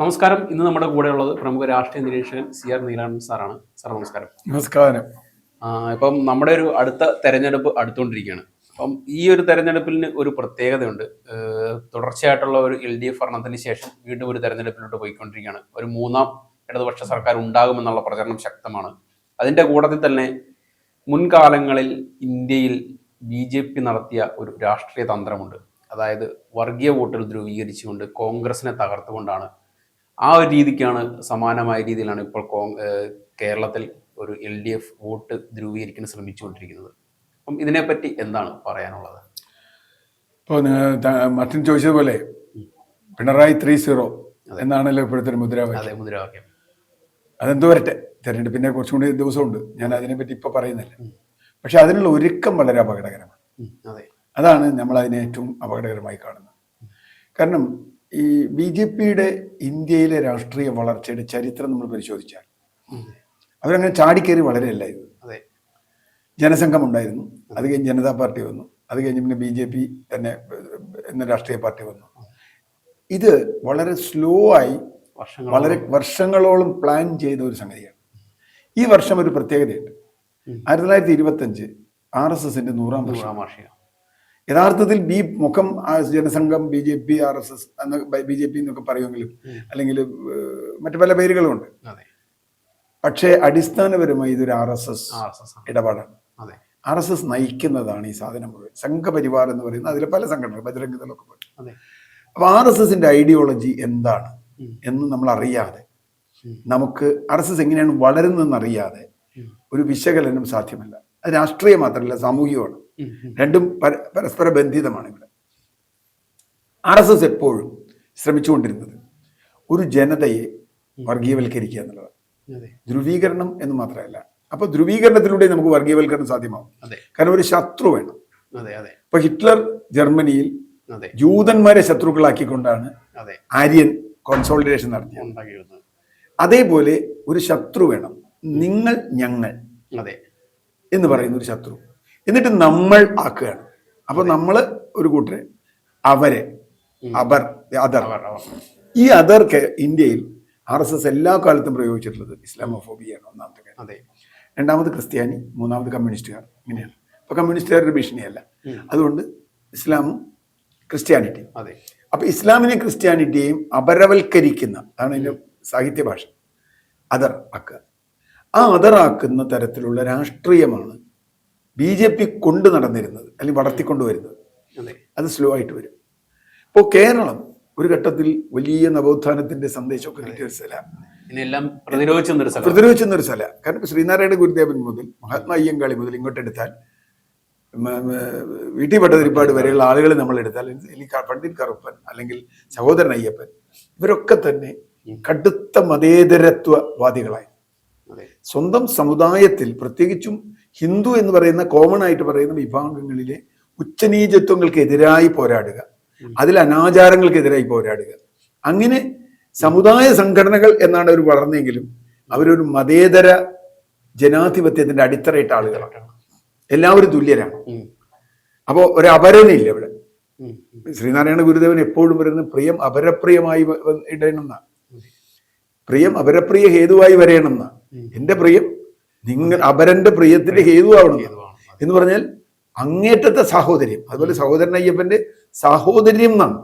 നമസ്കാരം. ഇന്ന് നമ്മുടെ കൂടെ ഉള്ളത് പ്രമുഖ രാഷ്ട്രീയ നിരീക്ഷകൻ സി ആർ നീലാനന്ദൻ സാറാണ്. സാർ നമസ്കാരം. നമസ്കാരം. ഇപ്പം നമ്മുടെ ഒരു അടുത്ത തെരഞ്ഞെടുപ്പ് അടുത്തുകൊണ്ടിരിക്കുകയാണ്. അപ്പം ഈ ഒരു തെരഞ്ഞെടുപ്പിന് ഒരു പ്രത്യേകതയുണ്ട്. തുടർച്ചയായിട്ടുള്ള ഒരു എൽ ഡി എഫ് ഭരണത്തിന് ശേഷം വീണ്ടും ഒരു തെരഞ്ഞെടുപ്പിലോട്ട് പോയിക്കൊണ്ടിരിക്കുകയാണ്. ഒരു മൂന്നാം ഇടതുപക്ഷ സർക്കാർ ഉണ്ടാകുമെന്നുള്ള പ്രചരണം ശക്തമാണ്. അതിന്റെ കൂട്ടത്തിൽ തന്നെ മുൻകാലങ്ങളിൽ ഇന്ത്യയിൽ ബി ജെ പി നടത്തിയ ഒരു രാഷ്ട്രീയ തന്ത്രമുണ്ട്. അതായത് വർഗീയ വോട്ടുകൾ ധ്രുവീകരിച്ചുകൊണ്ട് കോൺഗ്രസിനെ തകർത്തുകൊണ്ടാണ് ആ ഒരു രീതിക്കാണ് സമാനമായ രീതിയിലാണ് ഇപ്പോൾ കേരളത്തിൽ ഒരു എൽ ഡി എഫ് വോട്ട് ധ്രുവീകരിക്കാൻ ശ്രമിച്ചുകൊണ്ടിരിക്കുന്നത്. അപ്പം ഇതിനെപ്പറ്റി എന്താണ് പറയാനുള്ളത്? ഇപ്പോൾ മർട്ടിൻ മറ്റൻ ചോദിച്ചതുപോലെ പിണറായി ത്രീ സീറോ എന്നാണല്ലോ ഇപ്പോഴത്തെ ഒരു മുദ്രാവാക്യം. മുദ്രാവാക്യം. അതെന്തോ വരട്ടെ തെരഞ്ഞെടുപ്പിനെ കുറച്ചും കൂടി ദിവസമുണ്ട്. ഞാൻ അതിനെപ്പറ്റി ഇപ്പോൾ പറയുന്നില്ല. പക്ഷെ അതിനുള്ള ഒരുക്കം വളരെ അപകടകരമാണ്. അതെ. അതാണ് നമ്മൾ അതിനെ ഏറ്റവും അപകടകരമായി കാണുന്നത്. കാരണം ഈ ബി ജെ പിയുടെ ഇന്ത്യയിലെ രാഷ്ട്രീയ വളർച്ചയുടെ ചരിത്രം നമ്മൾ പരിശോധിച്ചാൽ അവരങ്ങനെ ചാടിക്കയറി വളരെയല്ല ഇത്. അതെ. ജനസംഘം ഉണ്ടായിരുന്നു. അത് കഴിഞ്ഞ് ജനതാ പാർട്ടി വന്നു. അത് കഴിഞ്ഞ് പിന്നെ ബി ജെ പി തന്നെ എന്ന രാഷ്ട്രീയ പാർട്ടി വന്നു. ഇത് വളരെ സ്ലോ ആയി വളരെ വർഷങ്ങളോളം പ്ലാൻ ചെയ്ത ഒരു സംഗതിയാണ്. ഈ വർഷം ഒരു പ്രത്യേകതയുണ്ട്. ആയിരത്തി തൊള്ളായിരത്തി ഇരുപത്തഞ്ച് ആർ എസ് എസിന്റെ നൂറാം വർഷം. നൂറാം വാർഷികം. യഥാർത്ഥത്തിൽ ബി മുഖം Janasangham B J P R S S എന്ന ബി ജെ പി എന്നൊക്കെ പറയുമെങ്കിലും അല്ലെങ്കിൽ മറ്റു പല പേരുകളുമുണ്ട് പക്ഷേ അടിസ്ഥാനപരമായി ഇതൊരു ആർ എസ് എസ് ഇടപാടാണ്. ആർ എസ് എസ് നയിക്കുന്നതാണ് ഈ സാധനം മുഴുവൻ. സംഘപരിവാർ എന്ന് പറയുന്ന അതിലെ പല സംഘടനകൾ ബജരംഗ് ദളൊക്കെ അപ്പൊ ആർ എസ് എസിന്റെ ഐഡിയോളജി എന്താണ് എന്ന് നമ്മൾ അറിയാതെ നമുക്ക് ആർ എസ് എസ് എങ്ങനെയാണ് വളരുന്നതെന്ന് അറിയാതെ ഒരു വിശകലനം സാധ്യമല്ല. രാഷ്ട്രീയ മാത്രമല്ല സാമൂഹികമാണ്. രണ്ടും പരസ്പര ബന്ധിതമാണ് ഇവിടെ. ആർ എസ് എസ് എപ്പോഴും ശ്രമിച്ചുകൊണ്ടിരുന്നത് ഒരു ജനതയെ വർഗീയവൽക്കരിക്കുക എന്നുള്ളതാണ്. ധ്രുവീകരണം എന്ന് മാത്രമല്ല. അപ്പൊ ധ്രുവീകരണത്തിലൂടെ നമുക്ക് വർഗീയവൽക്കരണം സാധ്യമാവും. കാരണം ഒരു ശത്രു വേണം. ഇപ്പൊ ഹിറ്റ്ലർ ജർമ്മനിയിൽ ജൂതന്മാരെ ശത്രുക്കളാക്കിക്കൊണ്ടാണ് ആര്യൻ കോൺസോളിഡേഷൻ നടത്തിയത്. അതേപോലെ ഒരു ശത്രു വേണം. നിങ്ങൾ ഞങ്ങൾ. അതെ. എന്ന് പറയുന്ന ഒരു ശത്രു. എന്നിട്ട് നമ്മൾ ആക്കുകയാണ്. അപ്പൊ നമ്മൾ ഒരു കൂട്ടരെ അവരെ അബർ അവർ അതർ ഈ അതർ ഇന്ത്യയിൽ ആർ എസ് എസ് എല്ലാ കാലത്തും പ്രയോഗിച്ചിട്ടുള്ളത് ഇസ്ലാമോഫോബിയാണ് ഒന്നാമത്തെ കാര്യം. അതെ. രണ്ടാമത് ക്രിസ്ത്യാനി മൂന്നാമത് കമ്മ്യൂണിസ്റ്റുകാർ ഇങ്ങനെയാണ്. അപ്പൊ കമ്മ്യൂണിസ്റ്റുകാരുടെ ഭീഷണിയല്ല. അതുകൊണ്ട് ഇസ്ലാമും ക്രിസ്ത്യാനിറ്റി. അതെ. അപ്പൊ ഇസ്ലാമിനെ ക്രിസ്ത്യാനിറ്റിയെയും അപരവൽക്കരിക്കുന്ന അതാണ് അതിന്റെ സാഹിത്യ ഭാഷ അതർ ആക്കുക. ആ അതറാക്കുന്ന തരത്തിലുള്ള രാഷ്ട്രീയമാണ് ബി ജെ പി കൊണ്ടു നടന്നിരുന്നത് അല്ലെങ്കിൽ വളർത്തിക്കൊണ്ടുവരുന്നത്. അതെ. അത് സ്ലോ ആയിട്ട് വരും. ഇപ്പോൾ കേരളം ഒരു ഘട്ടത്തിൽ വലിയ നവോത്ഥാനത്തിന്റെ സന്ദേശമൊക്കെ കിട്ടിയ ഒരു സ്ഥലം. പ്രതിരോധിച്ചെന്ന ഒരു സ്ഥല. കാരണം ശ്രീനാരായണ ഗുരുദേവൻ മുതൽ മഹാത്മാ അയ്യങ്കാളി മുതൽ ഇങ്ങോട്ട് എടുത്താൽ മ- മ- ഭട്ടതിരിപ്പാട് വരെയുള്ള ആളുകളെ നമ്മൾ എടുത്താൽ പണ്ഡിറ്റ് കറുപ്പൻ അല്ലെങ്കിൽ സഹോദരൻ അയ്യപ്പൻ ഇവരൊക്കെ തന്നെ കടുത്ത മതേതരത്വവാദികളായി. സ്വന്തം സമുദായത്തിൽ പ്രത്യേകിച്ചും ഹിന്ദു എന്ന് പറയുന്ന കോമൺ ആയിട്ട് പറയുന്ന വിഭാഗങ്ങളിലെ ഉച്ചനീചത്വങ്ങൾക്കെതിരായി പോരാടുക. അതിൽ അനാചാരങ്ങൾക്കെതിരായി പോരാടുക. അങ്ങനെ സമുദായ സംഘടനകൾ എന്നാണ് അവർ വളർന്നെങ്കിലും അവരൊരു മതേതര ജനാധിപത്യത്തിന്റെ അടിത്തറയിട്ട ആളുകളാണ്. എല്ലാവരും തുല്യരാണ്. അപ്പോ അപ്പോൾ ഒരു അപരനില്ല ഇവിടെ. ശ്രീനാരായണ ഗുരുദേവൻ എപ്പോഴും വരുന്നത് പ്രിയം അപരപ്രിയമായി വ- പ്രിയം അപരപ്രിയ ഹേതുവായി വരയണമെന്ന ഉം. എന്റെ പ്രിയം നിങ്ങൾ അപരന്റെ പ്രിയത്തിന്റെ ഹേതുവാണ്. എന്ന് പറഞ്ഞാൽ അങ്ങേറ്റത്തെ സാഹോദര്യം. അതുപോലെ സഹോദരൻ അയ്യപ്പന്റെ സാഹോദര്യം എന്നാണ്.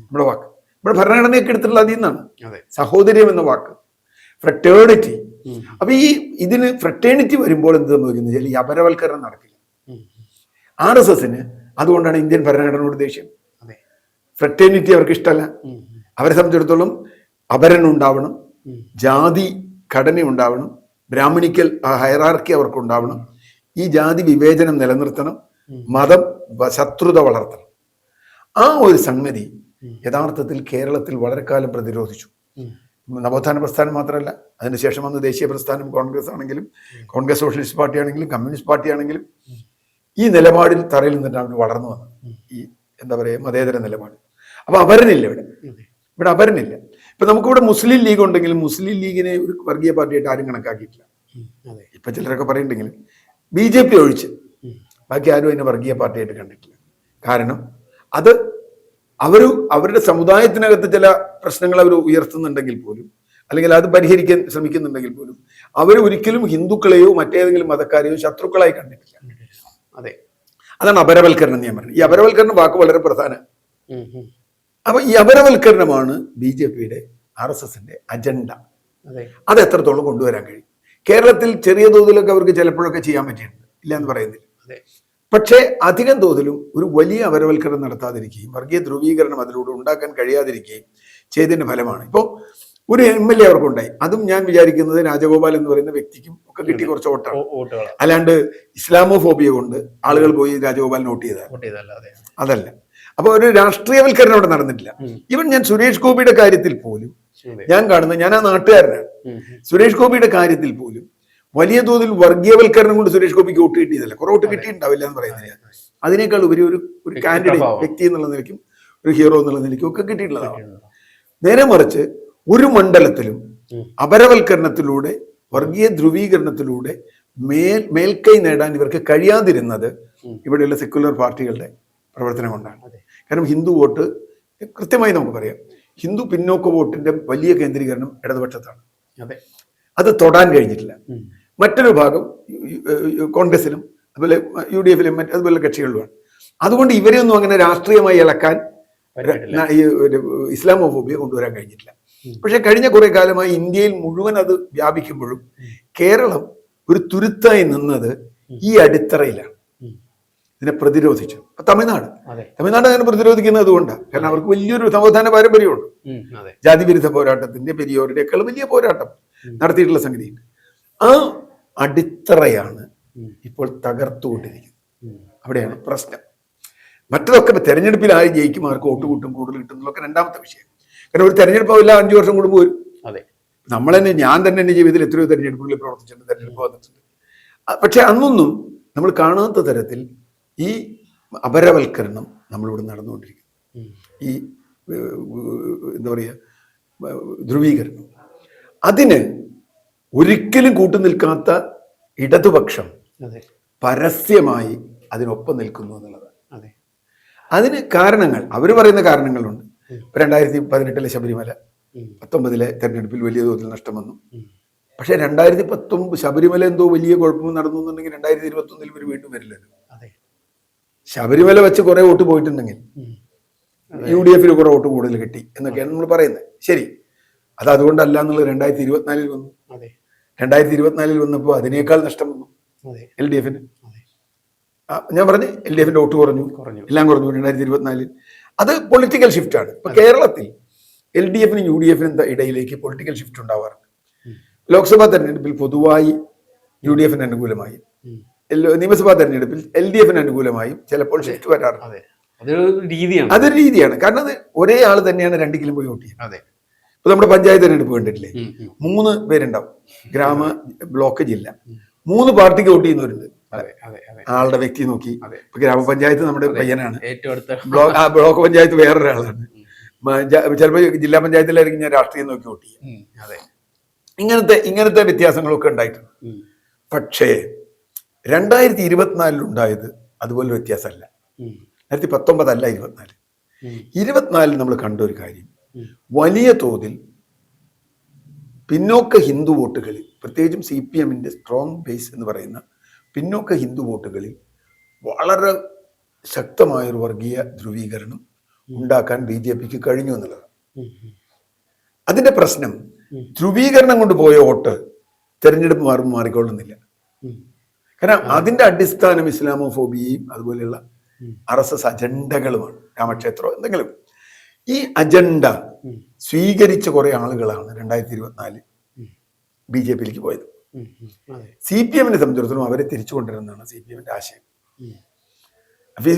നമ്മുടെ വാക്ക്. നമ്മുടെ ഭരണഘടനയൊക്കെ എടുത്തിട്ടുള്ള അതിൽ നിന്നാണ്. സഹോദര്യം എന്ന വാക്ക്. ഫ്രട്ടേണിറ്റി. അപ്പൊ ഈ ഇതിന് ഫ്രട്ടേണിറ്റി വരുമ്പോൾ എന്ത് സംഭവിക്കുന്നത് വെച്ചാൽ ഈ അപരവൽക്കരണം നടക്കില്ല. ആർ എസ് എസിന് അതുകൊണ്ടാണ് ഇന്ത്യൻ ഭരണഘടനയോട് ദേഷ്യം. ഫ്രട്ടേണിറ്റി അവർക്ക് ഇഷ്ടമല്ല. അവരെ സംബന്ധിച്ചിടത്തോളം അപരൻ ഉണ്ടാവണം. ജാതി ഘടന ഉണ്ടാവണം. ബ്രാഹ്മണിക്കൽ ഹയറാർക്കി അവർക്കുണ്ടാവണം. ഈ ജാതി വിവേചനം നിലനിർത്തണം. മതം ശത്രുത വളർത്തണം. ആ ഒരു സംഗതി. യഥാർത്ഥത്തിൽ കേരളത്തിൽ വളരെ കാലം പ്രതിരോധിച്ചു നവോത്ഥാന പ്രസ്ഥാനം മാത്രമല്ല അതിനുശേഷം വന്ന ദേശീയ പ്രസ്ഥാനം കോൺഗ്രസ് ആണെങ്കിലും കോൺഗ്രസ് സോഷ്യലിസ്റ്റ് പാർട്ടി ആണെങ്കിലും കമ്മ്യൂണിസ്റ്റ് പാർട്ടി ആണെങ്കിലും ഈ നിലപാടിൽ തറയിൽ നിന്നിട്ടാണ് അവർ വളർന്നു വന്നത്. ഈ എന്താ പറയുക മതേതര നിലപാട്. അപ്പൊ അവരനില്ല ഇവിടെ. ഇവിടെ അപരനില്ല ഇപ്പൊ നമുക്കിവിടെ മുസ്ലിം ലീഗ് ഉണ്ടെങ്കിലും മുസ്ലിം ലീഗിനെ ഒരു വർഗീയ പാർട്ടിയായിട്ട് ആരും കണക്കാക്കിയിട്ടില്ല. ഇപ്പൊ ചിലരൊക്കെ പറയുന്നുണ്ടെങ്കിലും ബി ജെ പി ഒഴിച്ച് ബാക്കി ആരും അതിനെ വർഗീയ പാർട്ടിയായിട്ട് കണ്ടിട്ടില്ല. കാരണം അത് അവർ അവരുടെ സമുദായത്തിനകത്ത് ചില പ്രശ്നങ്ങൾ അവർ ഉയർത്തുന്നുണ്ടെങ്കിൽ പോലും അല്ലെങ്കിൽ അത് പരിഹരിക്കാൻ ശ്രമിക്കുന്നുണ്ടെങ്കിൽ പോലും അവർ ഒരിക്കലും ഹിന്ദുക്കളെയോ മറ്റേതെങ്കിലും മതക്കാരെയോ ശത്രുക്കളായി കണ്ടിട്ടില്ല. അതെ. അതാണ് അപരവൽക്കരണം ഞാൻ പറഞ്ഞത്. ഈ അപരവൽക്കരണം വാക്ക് വളരെ പ്രധാനം. അപ്പൊ ഈ അപരവൽക്കരണമാണ് ബി ജെ പിയുടെ ആർ എസ് എസിന്റെ അജണ്ട. അതെ. എത്രത്തോളം കൊണ്ടുവരാൻ കഴിയും? കേരളത്തിൽ ചെറിയ തോതിലൊക്കെ അവർക്ക് ചിലപ്പോഴൊക്കെ ചെയ്യാൻ പറ്റിയിട്ടുണ്ട്. ഇല്ല എന്ന് പറയുന്നില്ല പക്ഷേ അധികം തോതിലും ഒരു വലിയ അപരവൽക്കരണം നടത്താതിരിക്കുകയും വർഗീയ ധ്രുവീകരണം അതിലൂടെ ഉണ്ടാക്കാൻ കഴിയാതിരിക്കുകയും ചെയ്തതിന്റെ ഫലമാണ്. ഇപ്പോൾ ഒരു എം എൽ എ അവർക്കുണ്ടായി. അതും ഞാൻ വിചാരിക്കുന്നത് രാജഗോപാൽ എന്ന് പറയുന്ന വ്യക്തിക്കും ഒക്കെ കിട്ടി കുറച്ച് വോട്ടാണ്. അല്ലാണ്ട് ഇസ്ലാമോ അല്ലാണ്ട് ഇസ്ലാമോഫോബിയ കൊണ്ട് ആളുകൾ പോയി രാജഗോപാൽ നോട്ട് ചെയ്താൽ. അതല്ല. അപ്പൊ ഒരു രാഷ്ട്രീയവൽക്കരണം അവിടെ നടന്നിട്ടില്ല. ഇവൻ ഞാൻ സുരേഷ് ഗോപിയുടെ കാര്യത്തിൽ പോലും ഞാൻ കാണുന്ന ഞാൻ ആ നാട്ടുകാരനാണ്. സുരേഷ് ഗോപിയുടെ കാര്യത്തിൽ പോലും വലിയ തോതിൽ വർഗീയവൽക്കരണം കൊണ്ട് സുരേഷ് ഗോപിക്ക് വോട്ട് കിട്ടിയതല്ല. കുറെ വോട്ട് കിട്ടിയിട്ടുണ്ടാവില്ല എന്ന് പറയുന്നില്ല. അതിനേക്കാൾ ഉപരി ഒരു ഒരു കാൻഡിഡേറ്റ് വ്യക്തി എന്നുള്ള നിലയ്ക്കും ഒരു ഹീറോ എന്നുള്ള നിലയ്ക്കും ഒക്കെ കിട്ടിയിട്ടുള്ളതാണ്. നേരെ മറിച്ച് ഒരു മണ്ഡലത്തിലും അപരവൽക്കരണത്തിലൂടെ വർഗീയ ധ്രുവീകരണത്തിലൂടെ മേൽ മേൽക്കൈ നേടാൻ ഇവർക്ക് കഴിയാതിരുന്നത് ഇവിടെയുള്ള സെക്യുലർ പാർട്ടികളുടെ പ്രവർത്തനം കൊണ്ടാണ്. അതെ. കാരണം ഹിന്ദു വോട്ട് കൃത്യമായി നമുക്ക് പറയാം. ഹിന്ദു പിന്നോക്ക വോട്ടിന്റെ വലിയ കേന്ദ്രീകരണം ഇടതുപക്ഷത്താണ്. അതെ. അത് തൊടാൻ കഴിഞ്ഞിട്ടില്ല. മറ്റൊരു ഭാഗം കോൺഗ്രസിലും അതുപോലെ യു ഡി എഫിലും മറ്റ് അതുപോലെ കക്ഷികളിലുമാണ് അതുകൊണ്ട് ഇവരെയൊന്നും അങ്ങനെ രാഷ്ട്രീയമായി ഇളക്കാൻ ഈ ഒരു ഇസ്ലാമോഫോബിയ കൊണ്ടുവരാൻ കഴിഞ്ഞിട്ടില്ല. പക്ഷെ കഴിഞ്ഞ കുറെ കാലമായി ഇന്ത്യയിൽ മുഴുവൻ അത് വ്യാപിക്കുമ്പോഴും കേരളം ഒരു തുരുത്തായി നിന്നത് ഈ അടിത്തറയിലാണ്. ഇതിനെ പ്രതിരോധിച്ചു. തമിഴ്നാട്. തമിഴ്നാട് അങ്ങനെ പ്രതിരോധിക്കുന്നത് അതുകൊണ്ടാണ് കാരണം അവർക്ക് വലിയൊരു സമാധാന പാരമ്പര്യമുണ്ട്. ജാതി വിരുദ്ധ പോരാട്ടത്തിന്റെ പെരിയോരുടെയൊക്കെ വലിയ പോരാട്ടം നടത്തിയിട്ടുള്ള സംഗതിയുണ്ട്. ആ അടിത്തറയാണ് ഇപ്പോൾ തകർത്തുകൊണ്ടിരിക്കുന്നത്. അവിടെയാണ് പ്രശ്നം. മറ്റതൊക്കെ തെരഞ്ഞെടുപ്പിൽ ആര് ജയിക്കും ആർക്ക് വോട്ട് കൂട്ടും കൂടുതൽ കിട്ടും എന്നൊക്കെ രണ്ടാമത്തെ വിഷയം. കാരണം ഒരു തെരഞ്ഞെടുപ്പ് ആവില്ല അഞ്ചു വർഷം കൂടുമ്പോൾ വരും. അതെ. നമ്മൾ തന്നെ ഞാൻ തന്നെ എന്റെ ജീവിതത്തിൽ എത്രയോ തെരഞ്ഞെടുപ്പുകളിൽ പ്രവർത്തിച്ചിട്ടുണ്ട് തെരഞ്ഞെടുപ്പ് വന്നിട്ടുണ്ട്. പക്ഷെ അന്നൊന്നും നമ്മൾ കാണാത്ത തരത്തിൽ ഈ അപരവൽക്കരണം നമ്മളിവിടെ നടന്നുകൊണ്ടിരിക്കുന്നു. ഈ എന്താ പറയുക ധ്രുവീകരണം. അതിന് ഒരിക്കലും കൂട്ടു നിൽക്കാത്ത ഇടതുപക്ഷം പരസ്യമായി അതിനൊപ്പം നിൽക്കുന്നു എന്നുള്ളതാണ്. അതെ. അതിന് കാരണങ്ങൾ അവർ പറയുന്ന കാരണങ്ങളുണ്ട്. രണ്ടായിരത്തി പതിനെട്ടിലെ ശബരിമല. പത്തൊമ്പതിലെ തെരഞ്ഞെടുപ്പിൽ വലിയ തോതിൽ നഷ്ടം വന്നു. പക്ഷെ രണ്ടായിരത്തി പത്തൊമ്പത് ശബരിമല എന്തോ വലിയ കുഴപ്പം നടന്നു എന്നുണ്ടെങ്കിൽ രണ്ടായിരത്തി ഇരുപത്തൊന്നിൽ ഇവർ വീണ്ടും വരില്ലല്ലോ. ശബരിമല വെച്ച് കുറെ വോട്ട് പോയിട്ടുണ്ടെങ്കിൽ. യു ഡി എഫിൽ കുറെ വോട്ട് കൂടുതൽ കിട്ടി എന്നൊക്കെയാണ് നമ്മൾ പറയുന്നത്. ശരി. അത് അതുകൊണ്ടല്ല എന്നുള്ളത് രണ്ടായിരത്തി ഇരുപത്തിനാലിൽ വന്നു. രണ്ടായിരത്തി ഇരുപത്തിനാലിൽ വന്നപ്പോൾ അതിനേക്കാൾ നഷ്ടം വന്നു. എൽ ഡി എഫിന്. ഞാൻ പറഞ്ഞു എൽ ഡി എഫിന്റെ വോട്ട് കുറഞ്ഞു. കുറഞ്ഞു. എല്ലാം കുറഞ്ഞു രണ്ടായിരത്തി ഇരുപത്തിനാലിൽ. അത് പൊളിറ്റിക്കൽ ഷിഫ്റ്റ് ആണ്. ഇപ്പൊ കേരളത്തിൽ എൽ ഡി എഫിനും യു ഡി എഫിനും ഇടയിലേക്ക് പൊളിറ്റിക്കൽ ഷിഫ്റ്റ് ഉണ്ടാവാറുണ്ട്. ലോക്സഭാ തെരഞ്ഞെടുപ്പിൽ പൊതുവായി യു ഡി എഫിന് അനുകൂലമായും. നിയമസഭാ തെരഞ്ഞെടുപ്പിൽ എൽ ഡി എഫിന് അനുകൂലമായും ചിലപ്പോൾ ഷിഫ്റ്റ് വരാറുണ്ട് അതൊരു രീതിയാണ്. അതൊരു രീതിയാണ്. കാരണം അത് ഒരേ ആൾ തന്നെയാണ് രണ്ടിലും പോയി വോട്ട് ചെയ്യുന്നത്. അതെ. ഇപ്പൊ നമ്മുടെ പഞ്ചായത്ത് തെരഞ്ഞെടുപ്പ് കണ്ടിട്ടില്ലേ. മൂന്ന് പേരുണ്ടാവും. ഗ്രാമ ബ്ലോക്ക് ജില്ല. മൂന്ന് പാർട്ടിക്ക് വോട്ട് ചെയ്യുന്നവരുണ്ട്. ആളുടെ വ്യക്തി നോക്കി. ഇപ്പൊ ഗ്രാമപഞ്ചായത്ത് നമ്മുടെ പയ്യനാണ്. ബ്ലോക്ക് ബ്ലോക്ക് പഞ്ചായത്ത് വേറൊരാളാണ്. ചിലപ്പോൾ ജില്ലാ പഞ്ചായത്തിലായിരിക്കും ഞാൻ രാഷ്ട്രീയം നോക്കി വോട്ട് ചെയ്യും ഇങ്ങനത്തെ ഇങ്ങനത്തെ വ്യത്യാസങ്ങളൊക്കെ ഉണ്ടായിട്ടുണ്ട്. പക്ഷേ രണ്ടായിരത്തി ഇരുപത്തിനാലിൽ ഉണ്ടായത് അതുപോലെ വ്യത്യാസമല്ല. രണ്ടായിരത്തി പത്തൊമ്പതല്ല ഇരുപത്തിനാല്. ഇരുപത്തിനാലിൽ നമ്മൾ കണ്ട ഒരു കാര്യം വലിയ തോതിൽ പിന്നോക്ക ഹിന്ദു വോട്ടുകളിൽ പ്രത്യേകിച്ചും സി പി എമ്മിന്റെ സ്ട്രോങ് ബേസ് എന്ന് പറയുന്ന പിന്നോക്ക ഹിന്ദു വോട്ടുകളിൽ വളരെ ശക്തമായൊരു വർഗീയ ധ്രുവീകരണം ഉണ്ടാക്കാൻ ബി ജെ പിക്ക് കഴിഞ്ഞു എന്നുള്ളതാണ്. അതിന്റെ പ്രശ്നം ധ്രുവീകരണം കൊണ്ട് പോയ വോട്ട് തെരഞ്ഞെടുപ്പ് മാറുമ്പോൾ മാറിക്കൊള്ളുന്നില്ല. കാരണം അതിന്റെ അടിസ്ഥാനം ഇസ്ലാമോഫോബിയയും അതുപോലെയുള്ള. ആർ എസ് എസ് അജണ്ടകളുമാണ് രാമക്ഷേത്രം എന്തെങ്കിലും. ഈ അജണ്ട. സ്വീകരിച്ച കുറെ ആളുകളാണ് രണ്ടായിരത്തി ഇരുപത്തിനാല്. ബി ജെ പിയിലേക്ക് പോയത് സി പി എമ്മിനെ സംബന്ധിച്ചിടത്തോളം അവരെ തിരിച്ചു കൊണ്ടുവരുന്നതാണ് സി പി എമ്മിന്റെ ആശയം.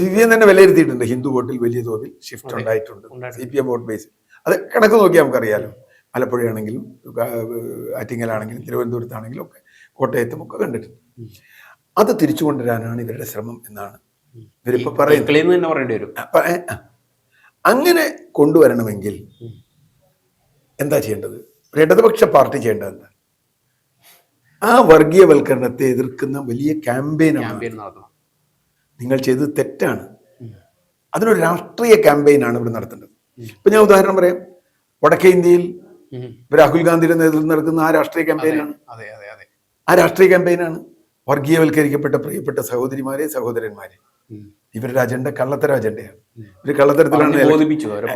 സി പി എം തന്നെ വിലയിരുത്തിയിട്ടുണ്ട്. ഹിന്ദു വോട്ടിൽ വലിയ തോതിൽ ഷിഫ്റ്റ് ഉണ്ടായിട്ടുണ്ട്. C P M vote base അത് കണക്ക് നോക്കിയാൽ നമുക്കറിയാലോ. ആലപ്പുഴയാണെങ്കിലും ആറ്റിങ്ങലാണെങ്കിലും തിരുവനന്തപുരത്താണെങ്കിലും ഒക്കെ കോട്ടയത്തും ഒക്കെ കണ്ടിട്ടുണ്ട്. അത് തിരിച്ചു കൊണ്ടുവരാനാണ് ഇവരുടെ ശ്രമം എന്നാണ് ഇവരിപ്പോ പറയുന്നത്. അങ്ങനെ കൊണ്ടുവരണമെങ്കിൽ എന്താ ചെയ്യേണ്ടത്? ഒരു ഇടതുപക്ഷ പാർട്ടി ചെയ്യേണ്ടത് എന്താ? ആ വർഗീയവൽക്കരണത്തെ എതിർക്കുന്ന വലിയ ക്യാമ്പയിനാണ് ക്യാമ്പയിൻ നിങ്ങൾ ചെയ്തത് തെറ്റാണ്. അതിനൊരു രാഷ്ട്രീയ ക്യാമ്പയിനാണ് ഇവിടെ നടത്തേണ്ടത്. ഇപ്പൊ ഞാൻ ഉദാഹരണം പറയാം. വടക്കേ ഇന്ത്യയിൽ രാഹുൽ ഗാന്ധിയുടെ നേതൃത്വം നടക്കുന്ന ആ രാഷ്ട്രീയ ക്യാമ്പയിനാണ് ആ രാഷ്ട്രീയ ക്യാമ്പയിനാണ് വർഗീയവൽക്കരിക്കപ്പെട്ട പ്രിയപ്പെട്ട സഹോദരിമാരെ സഹോദരന്മാരെ. ഇവരുടെ അജണ്ട കള്ളത്തര അജണ്ടയാണ്. ഇവർ കള്ളത്തരത്തിലാണ്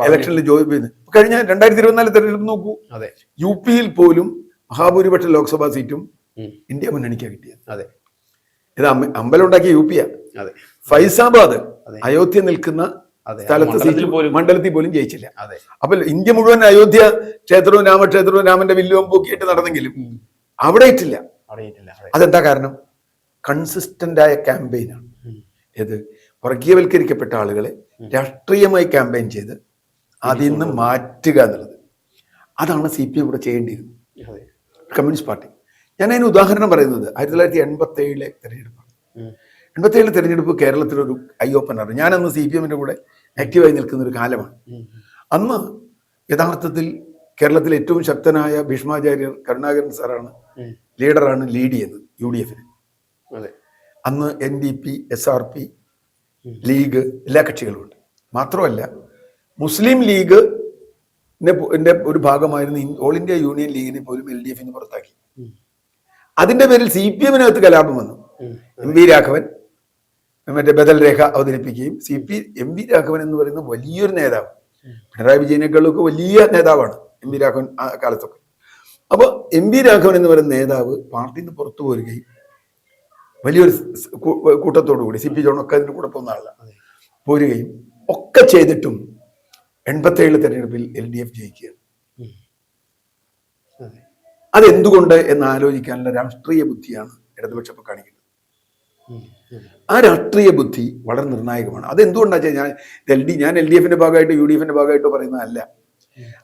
ഇലക്ഷനിൽ ജോലിപ്പിക്കുന്നത് കഴിഞ്ഞ രണ്ടായിരത്തി ഇരുപത്തിനാല് തെരഞ്ഞെടുപ്പ് നോക്കൂ. അതെ. യു പിയിൽ പോലും മഹാഭൂരിപക്ഷ ലോക്സഭാ സീറ്റും ഇന്ത്യ മുന്നണിക്കാണ് കിട്ടിയത്. അതെ. ഇത് അമ്പ- അമ്പലം ഉണ്ടാക്കിയ യു പിയാ അതെ. ഫൈസാബാദ്. അയോധ്യ നിൽക്കുന്ന സ്ഥലത്ത് സീറ്റിൽ സീറ്റ് പോലും മണ്ഡലത്തിൽ പോലും ജയിച്ചില്ല. അതെ. അപ്പൊ ഇന്ത്യ മുഴുവൻ അയോധ്യ ക്ഷേത്രവും രാമക്ഷേത്രവും രാമന്റെ വില്ലുവും പൊക്കിയിട്ട് നടന്നെങ്കിലും. അവിടെ ഇട്ടില്ല അതെന്താ കാരണം? കൺസിസ്റ്റന്റ് ആയ ക്യാമ്പയിനാണ് ആണ്. ഏത്? വർഗീയവൽക്കരിക്കപ്പെട്ട ആളുകളെ രാഷ്ട്രീയമായി ക്യാമ്പയിൻ ചെയ്ത് അതിൽ നിന്ന് മാറ്റുക എന്നുള്ളത്. അതാണ് സി പി എം ഇവിടെ ചെയ്യേണ്ടിയിരുന്നത് കമ്മ്യൂണിസ്റ്റ് പാർട്ടി. ഞാൻ അതിന് ഉദാഹരണം പറയുന്നത് ആയിരത്തി തൊള്ളായിരത്തി എൺപത്തി ഏഴിലെ തെരഞ്ഞെടുപ്പാണ്. എൺപത്തി ഏഴിലെ തെരഞ്ഞെടുപ്പ് കേരളത്തിലൊരു ഐ ഓപ്പണർ. ഞാനന്ന് സി പി എമ്മിന്റെ കൂടെ ആക്റ്റീവായി നിൽക്കുന്ന ഒരു കാലമാണ്. അന്ന് യഥാർത്ഥത്തിൽ കേരളത്തിലെ ഏറ്റവും ശക്തനായ ഭീഷ്മാചാര്യർ കരുണാകരൻ സാറാണ് ലീഡറാണ് ലീഡ് ചെയ്യുന്നത് യു ഡി എഫിന്. അന്ന് N D P S R P League എല്ലാ കക്ഷികളും ഉണ്ട് മാത്രമല്ല മുസ്ലിം ലീഗ് ഒരു ഭാഗമായിരുന്നു ഓൾ ഇന്ത്യ യൂണിയൻ ലീഗിനെ പോലും എൽ ഡി എഫിന് പുറത്താക്കി. അതിന്റെ പേരിൽ സി പി എമ്മിനകത്ത് കലാപം വന്നു. എം വി രാഘവൻ മറ്റേ ബദൽ രേഖ അവതരിപ്പിക്കുകയും C P M V Raghavan എന്ന് പറയുന്ന വലിയൊരു നേതാവ് പിണറായി വിജയനേക്കാളൊക്കെ വലിയ നേതാവാണ് എം വി രാഘവൻ ആ കാലത്തൊക്കെ. അപ്പോൾ എം വി രാഘവൻ എന്ന് പറയുന്ന നേതാവ് പാർട്ടിയിൽ നിന്ന് പുറത്തു പോരുകയും വലിയൊരു കൂട്ടത്തോടു കൂടി സി പി ജോണൊക്കെ അതിന്റെ കൂടെ പോകുന്ന ആളാണ്. പോരുകയും ഒക്കെ ചെയ്തിട്ടും എൺപത്തേഴ് തെരഞ്ഞെടുപ്പിൽ എൽ ഡി എഫ് ജയിക്കുകയാണ്. അതെന്തുകൊണ്ട് എന്ന് ആലോചിക്കാനുള്ള രാഷ്ട്രീയ ബുദ്ധിയാണ് ഇടതുപക്ഷം ഇപ്പോൾ കാണിക്കുന്നത്. ആ രാഷ്ട്രീയ ബുദ്ധി വളരെ നിർണായകമാണ്. അതെന്തുകൊണ്ടാ വെച്ചാൽ ഞാൻ എൽ ഡി ഞാൻ എൽ ഡി എഫിന്റെ ഭാഗമായിട്ട് യു ഡി എഫിന്റെ ഭാഗമായിട്ട് പറയുന്നതല്ല.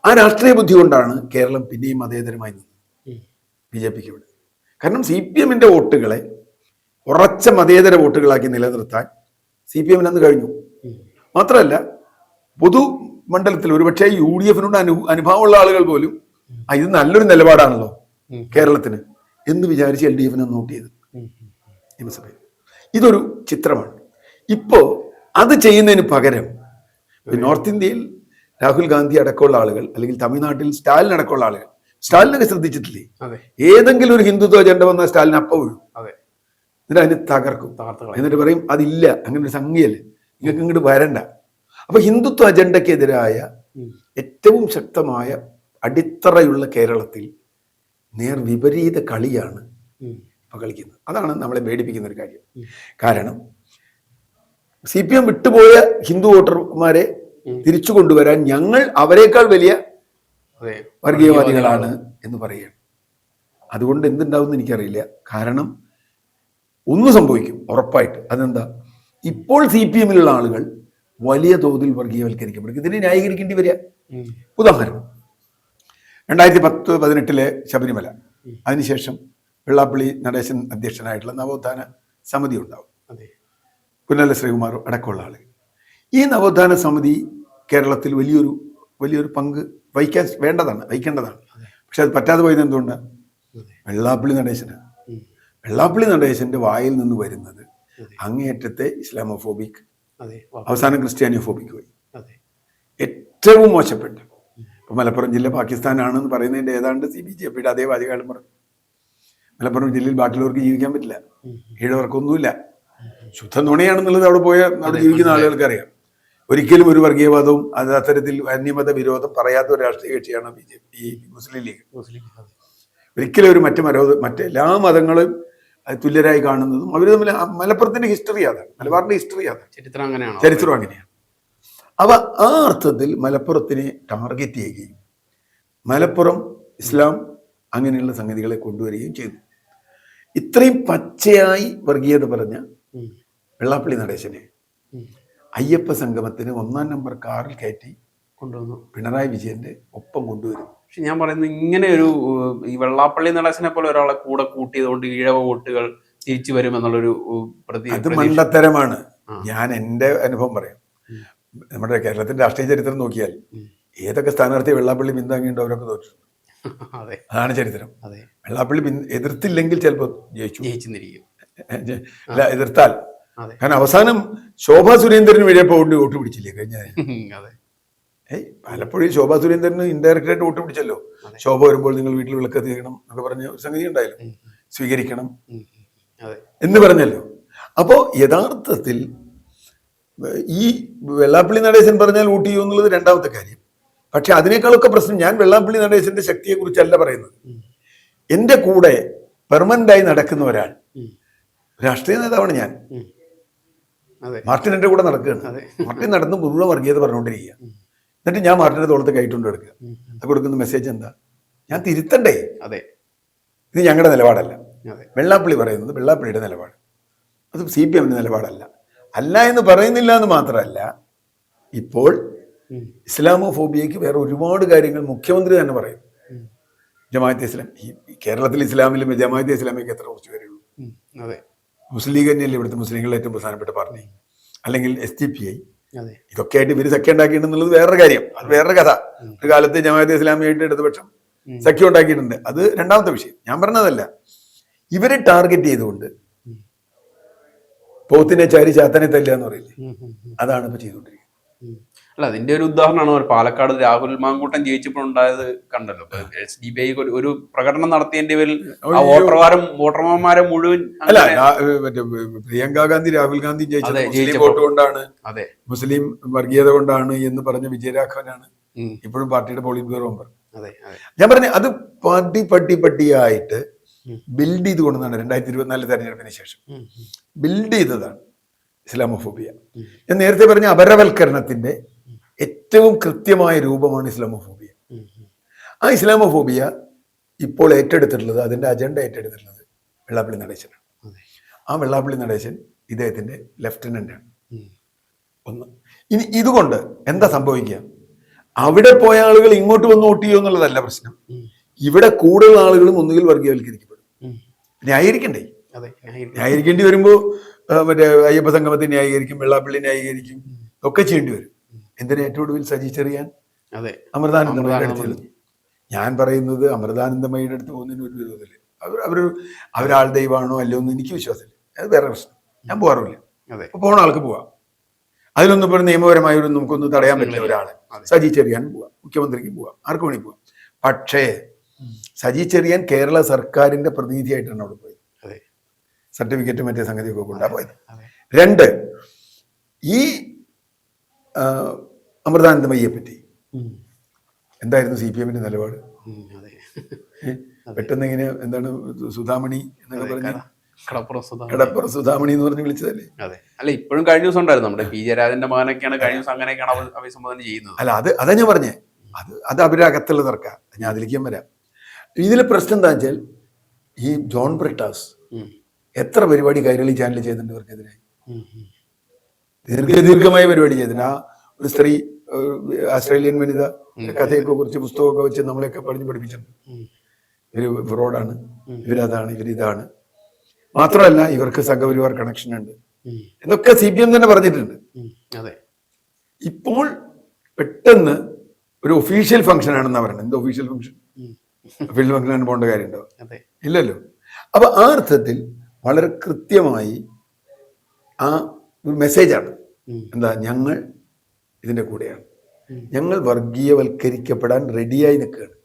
ആ രാഷ്ട്രീയ ബുദ്ധി കൊണ്ടാണ് കേരളം പിന്നെയും മതേതരമായി നിന്നത്. ബി ജെ പിക്ക് ഇവിടെ. കാരണം സി പി എമ്മിന്റെ വോട്ടുകളെ ഉറച്ച മതേതര വോട്ടുകളാക്കി നിലനിർത്താൻ സി പി എമ്മിന് അന്ന് കഴിഞ്ഞു. മാത്രമല്ല പൊതു മണ്ഡലത്തിൽ ഒരുപക്ഷെ യു ഡി എഫിനോട് അനു അനുഭവമുള്ള ആളുകൾ പോലും ഇത് നല്ലൊരു നിലപാടാണല്ലോ കേരളത്തിന് എന്ന് വിചാരിച്ച് എൽ ഡി എഫിനെ നോട്ട് ചെയ്ത് നിയമസഭയിൽ. ഇതൊരു ചിത്രമാണ്. ഇപ്പോ അത് ചെയ്യുന്നതിന് പകരം നോർത്ത് ഇന്ത്യയിൽ രാഹുൽ ഗാന്ധി അടക്കമുള്ള ആളുകൾ അല്ലെങ്കിൽ തമിഴ്നാട്ടിൽ സ്റ്റാലിൻ അടക്കമുള്ള ആളുകൾ സ്റ്റാലിനൊക്കെ ശ്രദ്ധിച്ചിട്ടില്ലേ? ഏതെങ്കിലും ഒരു ഹിന്ദുത്വ അജണ്ട വന്നാൽ സ്റ്റാലിൻ അപ്പം വീഴും. എന്നിട്ട് അതിനെ തകർക്കും എന്നിട്ട് പറയും അതില്ല അങ്ങനെ ഒരു സംഖ്യയല്ല. നിങ്ങൾക്ക് ഇങ്ങോട്ട് വരണ്ട. അപ്പൊ ഹിന്ദുത്വ അജണ്ടക്കെതിരായ. ഏറ്റവും ശക്തമായ അടിത്തറയുള്ള കേരളത്തിൽ നേർ വിപരീത കളിയാണ്. ഇപ്പൊ കളിക്കുന്നത്. അതാണ് നമ്മളെ പേടിപ്പിക്കുന്ന ഒരു കാര്യം. കാരണം സി പി എം വിട്ടുപോയ ഹിന്ദു വോട്ടർമാരെ തിരിച്ചു കൊണ്ടുവരാൻ ഞങ്ങൾ അവരെക്കാൾ വലിയ വർഗീയവാദികളാണ് എന്ന് പറയുകയാണ്. അതുകൊണ്ട് എന്തുണ്ടാവും എന്ന് എനിക്കറിയില്ല. കാരണം ഒന്ന് സംഭവിക്കും ഉറപ്പായിട്ട്. അതെന്താ? ഇപ്പോൾ സി പി എമ്മിലുള്ള ആളുകൾ വലിയ തോതിൽ വർഗീയവൽക്കരിക്കപ്പെടും ഇതിനെ ന്യായീകരിക്കേണ്ടി വരിക. ഉദാഹരണം. രണ്ടായിരത്തി പത്ത് പതിനെട്ടിലെ ശബരിമല. അതിനുശേഷം വെള്ളാപ്പള്ളി നടേശൻ അധ്യക്ഷനായിട്ടുള്ള നവോത്ഥാന സമിതി ഉണ്ടാവും. പുന്നല ശ്രീകുമാർ അടക്കമുള്ള ആളുകൾ. ഈ നവോത്ഥാന സമിതി കേരളത്തിൽ വലിയൊരു വലിയൊരു പങ്ക് വഹിക്കാൻ വേണ്ടതാണ് വഹിക്കേണ്ടതാണ്. പക്ഷെ അത് പറ്റാതെ പോയത് എന്തുകൊണ്ടാണ് വെള്ളാപ്പള്ളി നടേശനാണ്. വെള്ളാപ്പള്ളി നടേശന്റെ വായിൽ നിന്ന് വരുന്നത്. അങ്ങേയറ്റത്തെ ഇസ്ലാമോഫോബിക് അവസാനം ക്രിസ്ത്യാനിയോഫോബിക് പോയി ഏറ്റവും മോശപ്പെട്ട ഇപ്പൊ മലപ്പുറം ജില്ല പാകിസ്ഥാനാണെന്ന് പറയുന്നതിന്റെ ഏതാണ്ട് സി ബി ജെ പിയുടെ അതേ വാചകാലം പറഞ്ഞു മലപ്പുറം ജില്ലയിൽ ബാക്കിയുള്ളവർക്ക് ജീവിക്കാൻ പറ്റില്ല. ഈഴവർക്കൊന്നുമില്ല ശുദ്ധ നുണയാണെന്നുള്ളത് അവിടെ പോയ അവിടെ ജീവിക്കുന്ന ആളുകൾക്ക് അറിയാം ഒരിക്കലും ഒരു വർഗീയവാദവും അത് അത്തരത്തിൽ അന്യമത വിരോധം പറയാത്ത ഒരു രാഷ്ട്രീയ കക്ഷിയാണ് B J P Muslim League. ഒരിക്കലും ഒരു മറ്റു മരോ മറ്റെല്ലാ മതങ്ങളും തുല്യരായി കാണുന്നതും അവർ തമ്മിൽ മലപ്പുറത്തിന്റെ ഹിസ്റ്ററി അതാണ്. മലബാറിന്റെ ഹിസ്റ്ററി അതാണ്. ചരിത്രം അങ്ങനെയാണ്? ചരിത്രം അങ്ങനെയാണ്. അവ ആ അർത്ഥത്തിൽ മലപ്പുറത്തിനെ ടാർഗറ്റ് ചെയ്യുകയും മലപ്പുറം ഇസ്ലാം അങ്ങനെയുള്ള സംഗതികളെ കൊണ്ടുവരികയും ചെയ്തു. ഇത്രയും പച്ചയായി വർഗീയത പറഞ്ഞ വെള്ളാപ്പള്ളി നടേശനെ അയ്യപ്പ സംഗമത്തിന് ഒന്നാം നമ്പർ കാറിൽ കയറ്റി കൊണ്ടുവന്നു. പിണറായി വിജയന്റെ ഒപ്പം കൊണ്ടുവരും പക്ഷെ ഞാൻ പറയുന്നത് ഇങ്ങനെ ഒരു ഈ വെള്ളാപ്പള്ളി നടേശനെ പോലെ ഒരാളെ കൂടെ കൂട്ടിയതുകൊണ്ട് ഈഴവ വോട്ടുകൾ തിരിച്ചു വരും എന്നുള്ളൊരു പ്രതി അത് മണ്ടത്തരമാണ്. ഞാൻ എന്റെ അനുഭവം പറയാം. നമ്മുടെ കേരളത്തിന്റെ രാഷ്ട്രീയ ചരിത്രം നോക്കിയാൽ ഏതൊക്കെ സ്ഥാനാർത്ഥി വെള്ളാപ്പള്ളി പിന്താങ്ങിയുണ്ടോ അവരൊക്കെ തോറ്റിട്ടുണ്ട്. അതെ. അതാണ് ചരിത്രം. അതെ. വെള്ളാപ്പള്ളി എതിർത്തില്ലെങ്കിൽ ചിലപ്പോൾ ജയിച്ചു. അല്ല എതിർത്താൽ. കാരണം അവസാനം ശോഭാ സുരേന്ദ്രന് വരെ പോകേണ്ടി വോട്ട് പിടിച്ചില്ലേ കഴിഞ്ഞ അതെ. ഏയ് പലപ്പോഴും ശോഭാ സുരേന്ദ്രന് ഇൻഡയറക്റ്റ് ആയിട്ട് വോട്ട് പിടിച്ചല്ലോ. ശോഭ വരുമ്പോൾ നിങ്ങൾ വീട്ടിൽ വിളക്ക് തീരണം എന്നൊക്കെ പറഞ്ഞ ഒരു സംഗതി ഉണ്ടായാലും ഉം. സ്വീകരിക്കണം. എന്ന് പറഞ്ഞല്ലോ. അപ്പോൾ യഥാർത്ഥത്തിൽ ഈ വെള്ളാപ്പള്ളി നടേശൻ പറഞ്ഞാൽ വോട്ട് ചെയ്യൂ എന്നുള്ളത് രണ്ടാമത്തെ കാര്യം. പക്ഷെ അതിനേക്കാളൊക്കെ പ്രശ്നം ഞാൻ വെള്ളാപ്പള്ളി നടേശന്റെ ശക്തിയെ കുറിച്ചല്ല പറയുന്നത് എന്റെ എന്റെ കൂടെ പെർമനന്റ് ആയി നടക്കുന്ന ഒരാൾ രാഷ്ട്രീയ നേതാവാണ് ഞാൻ. മാർട്ടിൻ എന്റെ കൂടെ നടക്കുകയാണ്. മാർട്ടിൻ നടന്ന് മുഴുവൻ വർഗീയത പറഞ്ഞുകൊണ്ടിരിക്കുക. എന്നിട്ട് ഞാൻ മാർട്ടിന്റെ തോളത്ത് കൈട്ടുണ്ട് എടുക്കുക. അത് കൊടുക്കുന്ന മെസ്സേജ് എന്താ? ഞാൻ തിരുത്തണ്ടേ? അതെ. ഇത് ഞങ്ങളുടെ നിലപാടല്ല. വെള്ളാപ്പള്ളി പറയുന്നത് വെള്ളാപ്പള്ളിയുടെ നിലപാട്. അത് സി പി എമ്മിന്റെ നിലപാടല്ല. അല്ല എന്ന് പറയുന്നില്ല എന്ന് മാത്രമല്ല ഇപ്പോൾ ഇസ്ലാമോ ഇസ്ലാമോഫോബിയയ്ക്ക് വേറെ ഒരുപാട് കാര്യങ്ങൾ മുഖ്യമന്ത്രി തന്നെ പറയും. ജമാഅത്തെ ഇസ്ലാം ഈ കേരളത്തിൽ ഇസ്ലാമിലും ജമാഅത്തെ ഇസ്ലാമിക്ക് എത്ര കുറച്ച് പേരുള്ളൂ. അതെ. മുസ്ലിം ലീഗ് തന്നെയല്ലേ ഇവിടുത്തെ മുസ്ലിങ്ങളുടെ ഏറ്റവും പ്രധാനപ്പെട്ട പാർട്ടി? അല്ലെങ്കിൽ എസ് ടി പി ഐ ഇതൊക്കെ ആയിട്ട് ഇവർ സഖ്യം ഉണ്ടാക്കിയിട്ടുണ്ടെന്നുള്ളത് വേറൊരു കാര്യം. അത് വേറൊരു കഥ. ഒരു കാലത്ത് ജമാഅത്തെ ഇസ്ലാമിയായിട്ട് ഇടതുപക്ഷം. സഖ്യം ഉണ്ടാക്കിയിട്ടുണ്ട്. അത് രണ്ടാമത്തെ വിഷയം. ഞാൻ പറഞ്ഞതല്ല. ഇവരെ ടാർഗറ്റ് ചെയ്തുകൊണ്ട്. പോത്തിനെ ചാരി ചാത്തനെ തല്ലുക എന്ന് പറയില്ലേ. അതാണ് ഇപ്പൊ ചെയ്തുകൊണ്ടിരിക്കുന്നത്. അല്ല അതിന്റെ ഒരു ഉദാഹരണമാണ് ഒരു പാലക്കാട് രാഹുൽ മാങ്കൂട്ടം ജയിച്ചപ്പോൾ ഉണ്ടായത് കണ്ടല്ലോ. എസ് ഡി ബി ഐ ഒരു പ്രകടനം നടത്തിയതിന്റെ പേരിൽ. വോട്ടർമാരും വോട്ടർമാരെ മുഴുവൻ അല്ല പ്രിയങ്ക ഗാന്ധി രാഹുൽ ഗാന്ധി ജയിച്ചത് മുസ്ലിം വോട്ട് കൊണ്ടാണ്. അതെ. മുസ്ലിം വർഗീയത കൊണ്ടാണ് എന്ന് പറഞ്ഞ വിജയരാഘവനാണ്. ഇപ്പോഴും പാർട്ടിയുടെ പോളിറ്റ് ബ്യൂറോ മെമ്പർ ഞാൻ പറഞ്ഞു അത് പടി പട്ടി പട്ടിയായിട്ട് ബിൽഡ് ചെയ്ത് കൊണ്ടുവന്നാണ് രണ്ടായിരത്തി ഇരുപത്തിനാല് തെരഞ്ഞെടുപ്പിന് ശേഷം. ബിൽഡ് ചെയ്തതാണ് ഇസ്ലാമോഫോബിയ. ഞാൻ നേരത്തെ പറഞ്ഞ അപരവൽക്കരണത്തിന്റെ ഏറ്റവും കൃത്യമായ രൂപമാണ് ഇസ്ലാമോഫോബിയ. ആ ഇസ്ലാമോഫോബിയ ഇപ്പോൾ ഏറ്റെടുത്തിട്ടുള്ളത് അതിന്റെ അജണ്ട ഏറ്റെടുത്തിട്ടുള്ളത് വെള്ളാപ്പള്ളി നടേശനാണ്. ആ വെള്ളാപ്പള്ളി നടേശൻ ഇദ്ദേഹത്തിന്റെ ലെഫ്റ്റനന്റ് ആണ് ഒന്ന്. ഇനി ഇതുകൊണ്ട് എന്താ സംഭവിക്കുക? അവിടെ പോയ ആളുകൾ ഇങ്ങോട്ട് വന്ന് വോട്ട് ചെയ്യുമോ എന്നുള്ളതല്ല പ്രശ്നം. ഇവിടെ കൂടുതൽ ആളുകളും ഒന്നുകിൽ വർഗീയവൽക്കരിക്കപ്പെടും. ന്യായീകരിക്കണ്ടേ? ന്യായീകരിക്കേണ്ടി വരുമ്പോൾ മറ്റേ അയ്യപ്പ സംഗമത്തെ ന്യായീകരിക്കും വെള്ളാപ്പള്ളി ന്യായീകരിക്കും ഒക്കെ ചെയ്യേണ്ടി വരും. എന്തിനാ ഏറ്റവും ഒടുവിൽ സജി ചെറിയാൻ? അതെ. അമൃതാനന്ദമയുടെ അടുത്ത് ഞാൻ പറയുന്നത് അമൃതാനന്ദമയുടെ അടുത്ത് പോകുന്നതിന് ഒരു വിരോധമില്ല. അവർ അവർ അവരാൾ ദൈവമാണോ അല്ലയോ എന്ന് എനിക്ക് വിശ്വാസമില്ല. അത് വേറെ പ്രശ്നം. ഞാൻ പോകാറില്ല അതെ. പോണ ആൾക്ക് പോവാം. അതിലൊന്നും ഇപ്പോൾ നിയമപരമായ ഒരു നമുക്കൊന്നും തടയാൻ പറ്റില്ല ഒരാളെ. സജി ചെറിയാൻ പോവാം. മുഖ്യമന്ത്രിക്ക് പോവാം. ആർക്ക് വേണമെങ്കിൽ പോവാം. പക്ഷേ സജി ചെറിയാൻ കേരള സർക്കാരിന്റെ പ്രതിനിധിയായിട്ടാണ് അവിടെ പോയത്. സർട്ടിഫിക്കറ്റ് മറ്റേ സംഗതിയൊക്കെ കൊണ്ടാ പോയത്. രണ്ട് ഈ അമൃതാനന്ദമയ്യെ പറ്റി. എന്തായിരുന്നു സി പി എമ്മിന്റെ നിലപാട്? പെട്ടെന്ന് ഇങ്ങനെ എന്താണ് സുധാമണി എന്നൊക്കെ പറഞ്ഞ പറഞ്ഞ് കട- കടപ്പുറം സുധാമണി. എന്ന് പറഞ്ഞ് വിളിച്ചതല്ലേ? അതെ. അല്ല ഇപ്പോഴും കഴിഞ്ഞ ദിവസം ഉണ്ടായിരുന്നു. നമ്മുടെ പി. ജയരാജന്റെ മകനൊക്കെയാണ് കഴിഞ്ഞ ദിവസം അങ്ങനെയൊക്കെയാണ് അഭിസംബോധന ചെയ്യുന്നത്. അല്ല അത് അതാ ഞാൻ പറഞ്ഞേ. അത് അത് അവരുടെ അകത്തുള്ള തർക്ക. ഞാൻ അതിലേക്ക് വരാം. ഇതിലെ പ്രശ്നം എന്താ വെച്ചാൽ ഈ ജോൺ ബ്രിട്ടാസ് എത്ര പരിപാടി കൈരളി ചാനൽ ചെയ്തിട്ടുണ്ട് ഇവർക്കെതിരെ? ഉം. ഉം. ദീർഘ ദീർഘമായ പരിപാടി ചെയ്തിട്ടുണ്ട് ആ ഒരു സ്ത്രീ ആസ്ട്രേലിയൻ വനിത കഥയൊക്കെ കുറിച്ച് പുസ്തകമൊക്കെ വെച്ച് നമ്മളെയൊക്കെ പറഞ്ഞ് പഠിപ്പിച്ചിട്ടുണ്ട്. ഇവർ ഫ്രോഡാണ് ഇവരതാണ് ഇവരിതാണ്. മാത്രമല്ല ഇവർക്ക് സംഘപരിവാർ കണക്ഷൻ ഉണ്ട്. എന്നൊക്കെ സി പി എം തന്നെ പറഞ്ഞിട്ടുണ്ട്. അതെ. ഇപ്പോൾ പെട്ടെന്ന് ഒരു ഒഫീഷ്യൽ ഫംഗ്ഷൻ ആണെന്നാ പറയുന്നത്. എന്ത് ഒഫീഷ്യൽ ഫംഗ്ഷൻ ഫീൽഡ് ഫംഗ്ഷൻ ആണ് പോകേണ്ട കാര്യമുണ്ടോ? അതെ. ഇല്ലല്ലോ. അപ്പൊ ആ അർത്ഥത്തിൽ വളരെ കൃത്യമായി ആ ഒരു മെസ്സേജാണ്. എന്താ? ഞങ്ങൾ ഇതിന്റെ കൂടെയാണ്. ഞങ്ങൾ വർഗീയവൽക്കരിക്കപ്പെടാൻ റെഡിയായി നിൽക്കുകയാണ്.